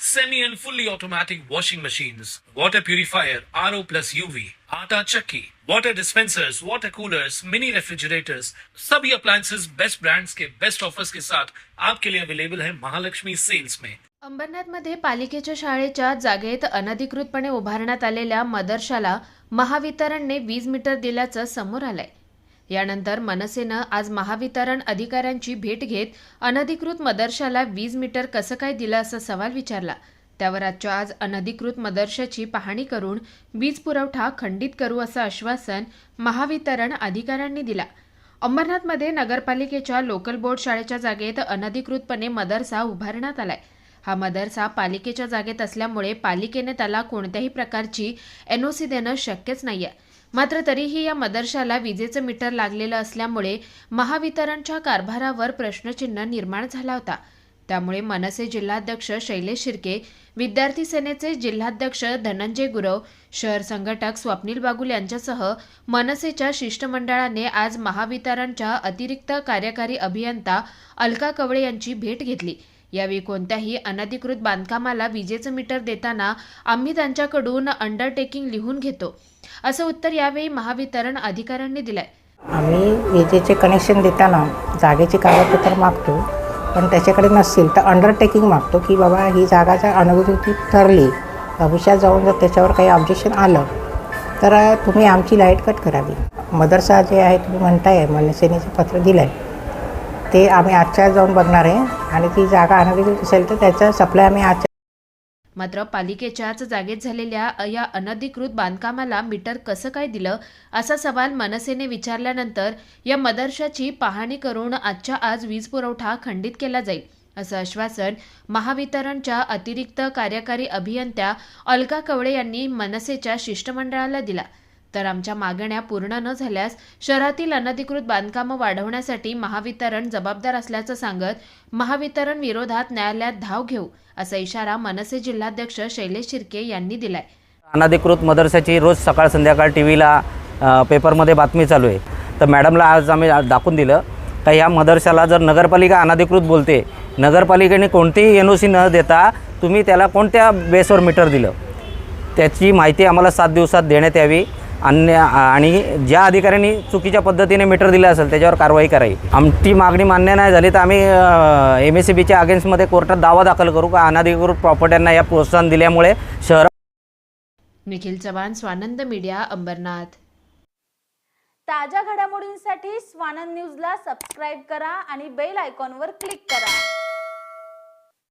semi and fully automatic washing machines, water purifier, RO plus UV, आटा चक्की, water dispensers, water coolers, mini refrigerators, सभी appliances best brands के best offers के साथ आपके लिए अवेलेबल है महालक्ष्मी सेल्स में अंबरनाथमध्ये पालिकेच्या शाळेच्या जागेत अनधिकृतपणे उभारण्यात आलेल्या मदरशाला महावितरणने वीज मीटर दिल्याचं समोर आलंय यानंतर मनसेनं आज महावितरण अधिकाऱ्यांची भेट घेत अनधिकृत मदरशाला वीज मीटर कसं काय दिलं असा सवाल विचारला. त्यावर आजच्या आज अनधिकृत मदरशाची पाहणी करून वीज पुरवठा खंडित करू असं आश्वासन महावितरण अधिकाऱ्यांनी दिला. अंबरनाथमध्ये नगरपालिकेच्या लोकल बोर्ड शाळेच्या जागेत अनधिकृतपणे मदरसा उभारण्यात आलाय. हा मदरसा पालिकेच्या जागेत असल्यामुळे पालिकेने त्याला कोणत्याही प्रकारची एनओसी देणं शक्यच नाहीये. मात्र तरीही या मदरशाला विजेचं मीटर लागलेलं असल्यामुळे महावितरणच्या कारभारावर प्रश्नचिन्ह निर्माण झाला होता. त्यामुळे मनसे जिल्हाध्यक्ष शैलेश शिर्के विद्यार्थी सेनेचे जिल्हाध्यक्ष धनंजय गुरव शहर संघटक स्वप्नील बागुल यांच्यासह मनसेच्या शिष्टमंडळाने आज महावितरणच्या अतिरिक्त कार्यकारी अभियंता अलका कवळे यांची भेट घेतली. यावेळी कोणत्याही अनधिकृत बांधकामाला विजेचं मीटर देताना आम्ही त्यांच्याकडून अंडरटेकिंग लिहून घेतो. असं उत्तर यावेळी महावितरण अधिकाऱ्यांनी दिलंय. आम्ही विजेचे कनेक्शन देताना जागेचे कागदपत्र मागतो पण त्याच्याकडे नसतील तर अंडरटेकिंग मागतो की बाबा ही जागाच्या अनधिकृत ठरली भविष्यात जाऊन जर त्याच्यावर काही ऑब्जेक्शन आलं तर तुम्ही आमची लाइट कट करावी. मदरसा जे आहे तुम्ही म्हणताय मनसेनेचं पत्र दिलं आहे ते आम्ही आजच्या जाऊन बघणार आहे. आणि ती जागा अनधिकृत असेल तर त्याचा सप्लाय आम्ही आज मात्र पालिकेच्याच जागेत झालेल्या या अनधिकृत बांधकामाला मीटर कसं काय दिलं? असा सवाल मनसेने विचारल्यानंतर या मदरशाची पाहणी करून आजच्या आज वीज पुरवठा खंडित केला जाईल असं आश्वासन महावितरणच्या अतिरिक्त कार्यकारी अभियंत्या अलका कवळे यांनी मनसेच्या शिष्टमंडळाला दिला. तर आमच्या मागण्या पूर्ण न झाल्यास शहरातील अनधिकृत बांधकामं वाढवण्यासाठी महावितरण जबाबदार असल्याचं सांगत महावितरण विरोधात न्यायालयात धाव घेऊ असा इशारा मनसे जिल्हाध्यक्ष शैलेश शिर्के यांनी दिलाय. अनधिकृत मदरसाची रोज सकाळ संध्याकाळ टी व्हीला पेपरमध्ये बातमी चालू आहे. तर मॅडमला आज आम्ही दाखवून दिलं का ह्या मदरशाला जर नगरपालिका अनधिकृत बोलते नगरपालिकेने कोणतीही एन ओ सी न देता तुम्ही त्याला कोणत्या बेसवर मीटर दिलं? त्याची माहिती आम्हाला सात दिवसात देण्यात यावी. अन्य आणि ज्या अधिकाऱ्यांनी चुकीच्या पद्धतीने मीटर दिलं असेल त्याच्यावर कारवाई करावी. आमची मागणी मान्य नाही झाली तर आम्ही एम एस सी बीच्या अगेन्स्टमध्ये कोर्टात दावा दाखल करू का? अनधिकृत प्रॉपर्ट्यांना या प्रोत्साहन दिल्यामुळे शहर निखिल चव्हाण स्वानंद मीडिया अंबरनाथ. ताज्या घडामोडींसाठी स्वानंद न्यूजला सबस्क्राईब करा आणि बेल आयकॉनवर क्लिक करा.